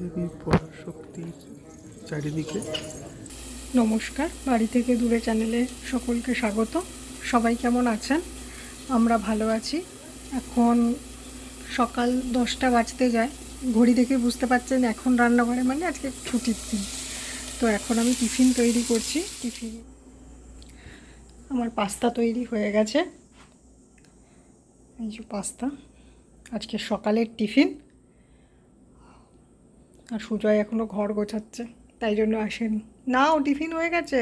দেবী পরাশক্তির চারিদিকে। নমস্কার, বাড়ি থেকে দূরে চ্যানেলে সকলকে স্বাগত। সবাই কেমন আছেন? আমরা ভালো আছি। এখন সকাল দশটা বাজতে যায়। ঘড়ি দেখে বুঝতে পারছেন এখন রান্নাঘরে মানে আজকে ছুটির দিন। তো এখন আমি টিফিন তৈরি করছি। টিফিন আমার পাস্তা তৈরি হয়ে গেছে। এই যে পাস্তা। আজকে সকালের টিফিন। আর সুজয় এখনও ঘর গোছাচ্ছে, তাই জন্য আসেনি। নাও, টিফিন হয়ে গেছে?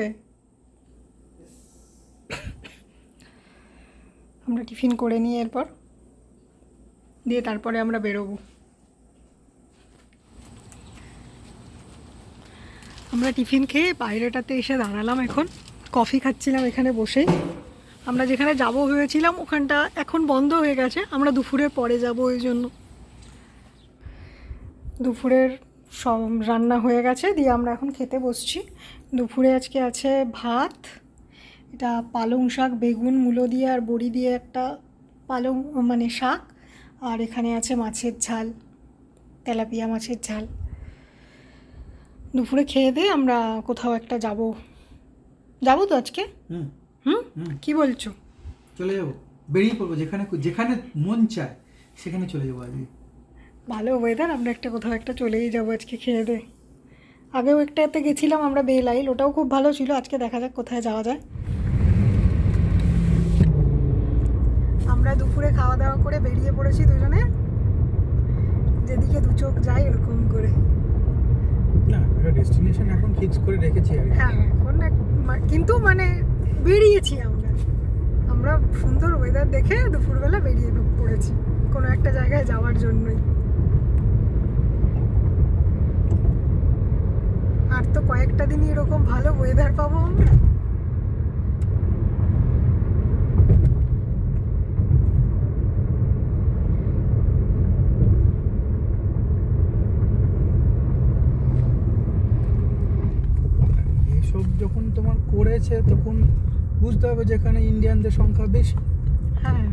আমরা টিফিন করে নিই এরপর। দিয়ে তারপরে আমরা বেরোবো। আমরা টিফিন খেয়ে বাইরেটাতে এসে দাঁড়ালাম এখন। কফি খাচ্ছিলাম এখানে বসেই আমরা যেখানে যাব ভেবেছিলাম ওখানটা এখন বন্ধ হয়ে গেছে। আমরা দুপুরের পরে যাব ওই জন্য। দুপুরের সব রান্না হয়ে গেছে দিয়ে আমরা এখন খেতে বসছি। দুপুরে আজকে আছে ভাত এটা পালং শাক বেগুন মূলো দিয়ে আর বড়ি দিয়ে একটা পালং মানে শাক। আর এখানে আছে মাছের ঝাল তেলাপিয়া মাছের ঝাল। দুপুরে খেয়ে দিয়ে আমরা কোথাও একটা যাব। যাব তো আজকে? হুম। কি বলছো? চলে যাব। বেরিয়ে পড়ব যেখানে যেখানে মন চায় সেখানে চলে যাব আজকে। ভালো ওয়েদার আমরা একটা কোথাও একটা চলেই যাব আজকে খেয়ে দে আগেও একটাতে গেছিলাম আমরা বেলাইল ওটাও খুব ভালো ছিল আজকে দেখা যাক কোথায় যাওয়া যায়। আমরা দুপুরে খাওয়া দাওয়া করে বেরিয়ে পড়েছি দুজনে। যেদিকে দু চোখ যায় এরকম করে। ডেস্টিনেশন এখন ফিক্স করে রেখেছি আর হ্যাঁ এখন কিন্তু মানে বেরিয়েছি আমরা। আমরা সুন্দর ওয়েদার দেখে দুপুরবেলা বেরিয়ে পড়েছি কোনো একটা জায়গায় যাওয়ার জন্যই। আর তো কয়েকটা দিনই এরকম ভালো ওয়েদার পাবো আমরা। এসব যখন তোমার করেছে তখন বুঝতে হবে যেখানে ইন্ডিয়ানদের সংখ্যা বেশি। হ্যাঁ।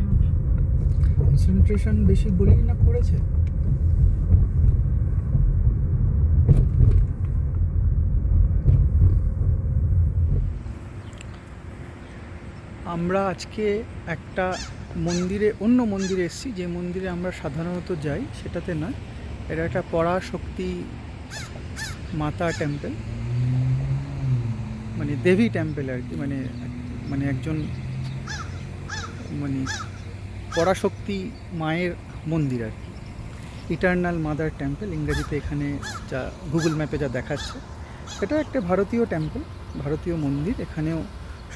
কনসেন্ট্রেশন বেশি বলেই না করেছে। আমরা আজকে একটা মন্দিরে, অন্য মন্দিরে এসেছি। যে মন্দিরে আমরা সাধারণত যাই, সেটাতে নয়। এটা একটা পরাশক্তি মাতা টেম্পল মানে দেবী টেম্পল আর কি। মানে মানে একজন মানে পরাশক্তি মায়ের মন্দির আর কি। ইটার্নাল মাদার টেম্পল ইংরেজিতে এখানে যা গুগল ম্যাপে যা দেখাচ্ছে। এটা একটা ভারতীয় টেম্পল ভারতীয় মন্দির। এখানেও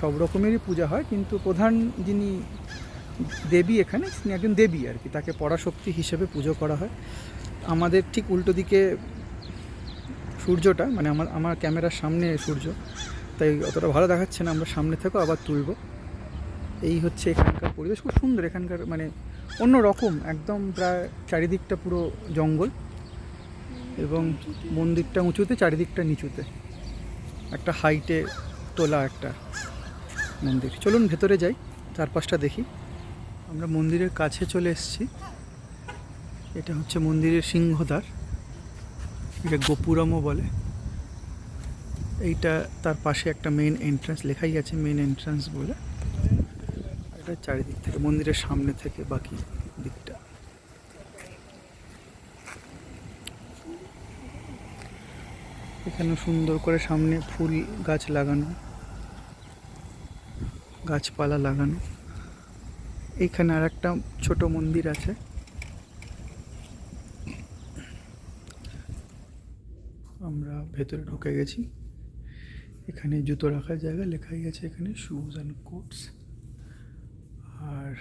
সব রকমেরই পূজা হয়, কিন্তু প্রধান যিনি দেবী এখানে, তিনি একজন দেবী আর কি। তাকে পরাশক্তি হিসেবে পুজো করা হয়। আমাদের ঠিক উল্টো দিকে সূর্যটা মানে আমার আমার ক্যামেরার সামনে সূর্য, তাই অতটা ভালো দেখাচ্ছে না, আমরা সামনে থেকেও আবার তুলবো। এই হচ্ছে এখানকার পরিবেশ, খুব সুন্দর এখানকার মানে অন্য রকম, একদম প্রায় চারিদিকটা পুরো জঙ্গল এবং মন্দিরটা উঁচুতে, চারিদিকটা নিচুতে। একটা হাইটে তোলা একটা মন্দির। চলুন ভেতরে যাই, চারপাশটা দেখি। আমরা মন্দিরের কাছে চলে এসেছি। এটা হচ্ছে মন্দিরের সিংহদ্বার, এটা গোপুরমও বলে। এইটা তার পাশে একটা মেন এন্ট্রান্স লেখাই আছে মেন এন্ট্রান্স বলে। এটা চারিদিক থেকে, মন্দিরের সামনে থেকে, বাকি দিকটা। এখানে সুন্দর করে সামনে ফুল গাছ লাগানো। গাছপালা লাগানো। এইখানে আর একটা ছোট মন্দির আছে। আমরা ভেতরে ঢুকে গেছি। এখানে জুতো রাখার জায়গা লেখাই আছে এখানে শুজ অ্যান্ড কোটস আর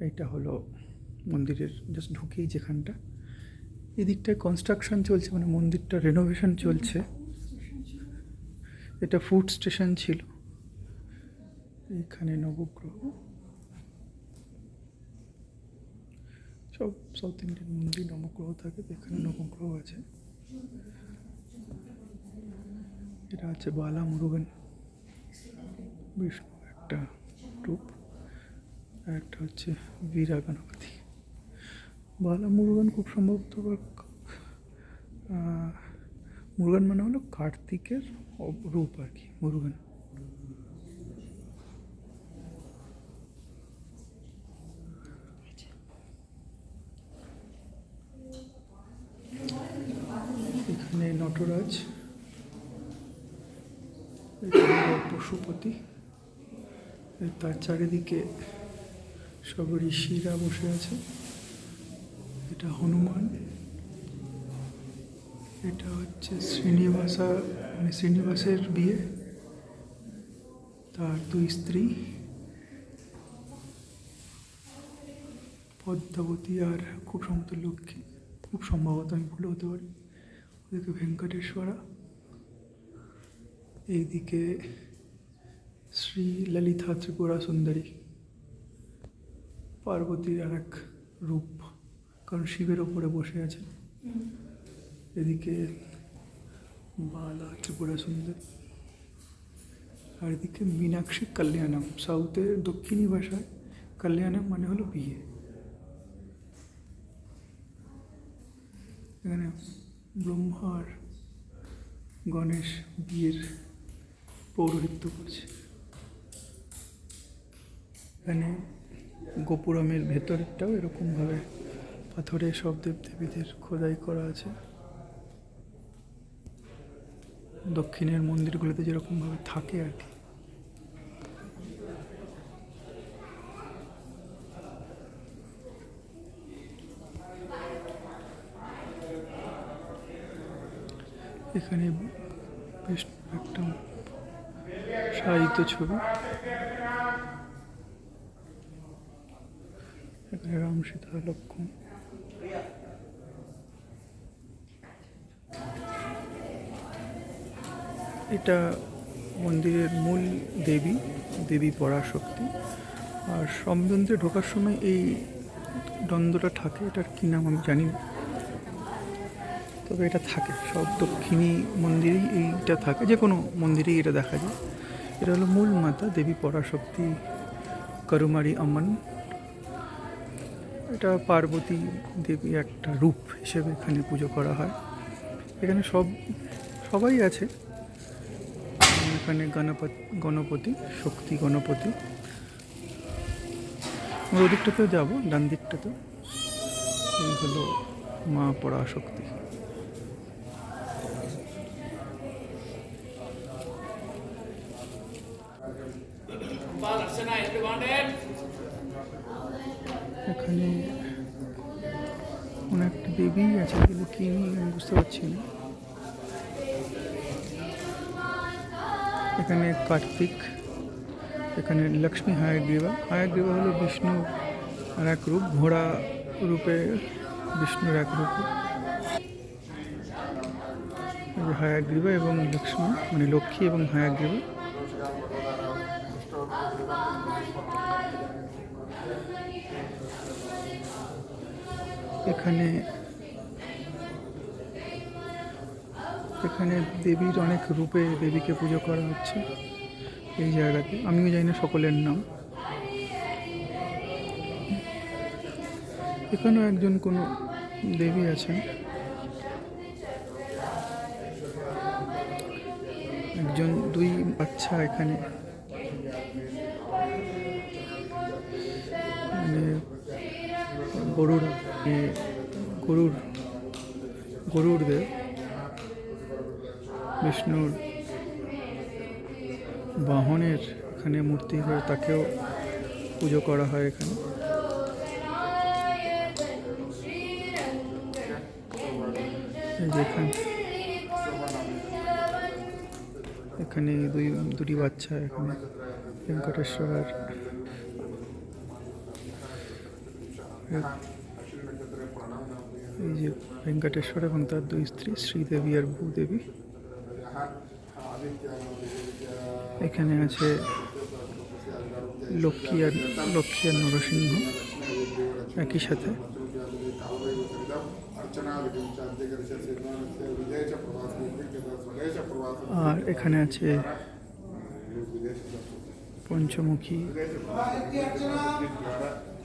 এইটা হলো মন্দিরের জাস্ট ঢুকেই যেখানটা। এদিকটায় কনস্ট্রাকশন চলছে মানে মন্দিরটা রেনোভেশন চলছে। এটা ফুড স্টেশন ছিল। এখানে নবগ্রহ। সব সাউথ ইন্ডিয়ান মন্দির নবগ্রহ থাকে, তো এখানে নবগ্রহ আছে। এটা আছে বালা মুরুগান বিষ্ণু একটা রূপ একটা হচ্ছে বীরা গণপতি বালা মুরুগান খুব সম্ভবত মুরগান মানে হলো কার্তিকের রূপ আর কি, মুরগান এখানে নটরাজ পশুপতি, তার চারিদিকে সব ঋষিরা বসে আছে। এটা হনুমান, এটা হচ্ছে শ্রীনিবাসা মানে শ্রীনিবাসের বিয়ে, তার দুই স্ত্রী, পদ্মাবতী আর খুব সম্ভবত লক্ষ্মী, খুব সম্ভবত আমি ভুলে হতে পারি। ওদিকে ভেঙ্কটেশ্বরা। এইদিকে শ্রী ললিতা ত্রিপুরা সুন্দরী। পার্বতীর আর এক রূপ, কারণ শিবের ওপরে বসে আছে এদিকে বালা ত্রিপুরা সুন্দরী। আর এদিকে মীনাক্ষী কল্যাণম, সাউথের দক্ষিণী ভাষায় কল্যাণম মানে হলো বিয়ে। এখানে ব্রহ্মা আর গণেশ বিয়ের পৌরোহিত্য করছে। এখানে গোপুরমের ভেতরটাও এরকমভাবে পাথরে সব দেবদেবীদের খোদাই করা আছে। দক্ষিণের মন্দিরগুলোতে যেরকমভাবে থাকে আর কি। এখানে বেশ একটা সাহিত্য ছবি। এখানে রাম সীতা লক্ষ্মণ। এটা মন্দিরের মূল দেবী দেবী পরাশক্তি। আর সমদ্বন্দ্রে ঢোকার সময় এই দ্বন্দ্বটা থাকে, এটার কী নাম আমি জানি না। তবে এটা থাকে, সব দক্ষিণী মন্দিরেই এইটা থাকে যে কোনো মন্দিরেই এটা দেখা যায়। এটা হলো মূল মাতা দেবী পরাশক্তি করুমারি আম্মান এটা পার্বতী দেবী একটা রূপ হিসেবে এখানে পুজো করা হয়। এখানে সব, সবাই আছে। এখানে গণপতি গণপতি, শক্তি গণপতি। ওদিকটাতেও যাব ডান দিকটাতেও এই হলো মা পরাশক্তি। এখানে কোনো একটা বেবি আছে কিন্তু কি আমি বুঝতে পারছি না। এখানে কার্তিক, এখানে লক্ষ্মী হায়াগ্রীবা হায়াগ্রীবা হলো বিষ্ণু এক রূপ, ঘোড়া রূপে বিষ্ণুর এক রূপ। হায়াগ্রীবা এবং লক্ষ্মী মানে লক্ষ্মী এবং হায়াগ্রীবা এখানে এখানে দেবীর অনেক রূপে দেবীকে পুজো করা হচ্ছে এই জায়গাতে। আমিও জানি না সকলের নাম। এখানেও একজন কোনো দেবী আছেন। একজন দুই বাচ্চা এখানে। মানে এ, গরুর গরুর দেব বিষ্ণুর বাহনের এখানে মূর্তি করে তাকেও পুজো করা হয় এখানে। এখানে এখানে দুই, দুটি বাচ্চা এখানে, ভেঙ্কটেশ্বর আর যে ভেঙ্কটেশ্বর এবং তার দুই স্ত্রী, শ্রীদেবী আর ভূদেবী। এখানে আছে লক্ষ্মী আর লক্ষ্মী আর নরসিংহ একই সাথে। আর এখানে আছে পঞ্চমুখী।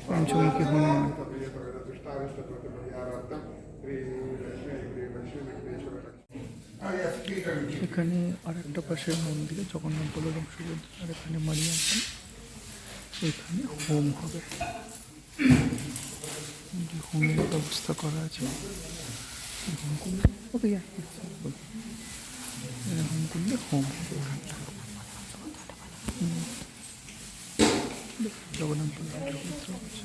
পঞ্চমুখী হনুমান। এখানে আর একটা পাশের মন্দিরে জগন্নাথ বলরাম সুভদ্রা আর এখানে মারিয়াম এখানে হোম হবে। যে হোমের ব্যবস্থা করা আছে। হোম করলে ওকে হোম করলে হোম হবে। এখানটা জগন্নাথ বলরাম সুভদ্রা আছে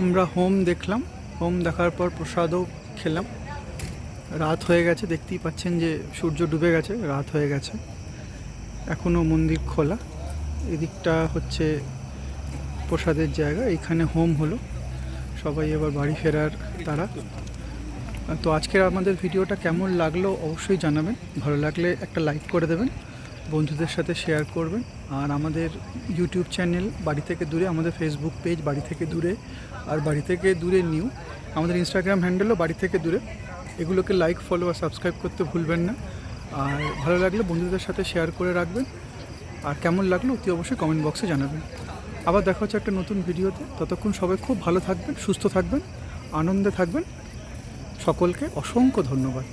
আমরা হোম দেখলাম। হোম দেখার পর প্রসাদও খেলাম। রাত হয়ে গেছে, দেখতেই পাচ্ছেন যে সূর্য ডুবে গেছে, রাত হয়ে গেছে। এখনও মন্দির খোলা। এদিকটা হচ্ছে প্রসাদের জায়গা, এখানে হোম হলো। সবাই এবার বাড়ি ফেরার তারা। তো আজকের আমাদের ভিডিওটা কেমন লাগল অবশ্যই জানাবেন। ভালো লাগলে একটা লাইক করে দেবেন। বন্ধুদের সাথে শেয়ার করবেন। আর আমাদের ইউটিউব চ্যানেল বাড়ি থেকে দূরে, আমাদের ফেসবুক পেজ বাড়ি থেকে দূরে, আর বাড়ি থেকে দূরে নিউ আমাদের ইনস্টাগ্রাম হ্যান্ডেলও বাড়ি থেকে দূরে। এগুলোকে লাইক ফলো আর সাবস্ক্রাইব করতে ভুলবেন না। আর ভালো লাগলে বন্ধুদের সাথে শেয়ার করে রাখবেন। আর কেমন লাগল অতি অবশ্যই কমেন্ট বক্সে জানাবেন। আবার দেখা হচ্ছে একটা নতুন ভিডিওতে। ততক্ষণ সবাই খুব ভালো থাকবেন, সুস্থ থাকবেন, আনন্দে থাকবেন। সকলকে অসংখ্য ধন্যবাদ।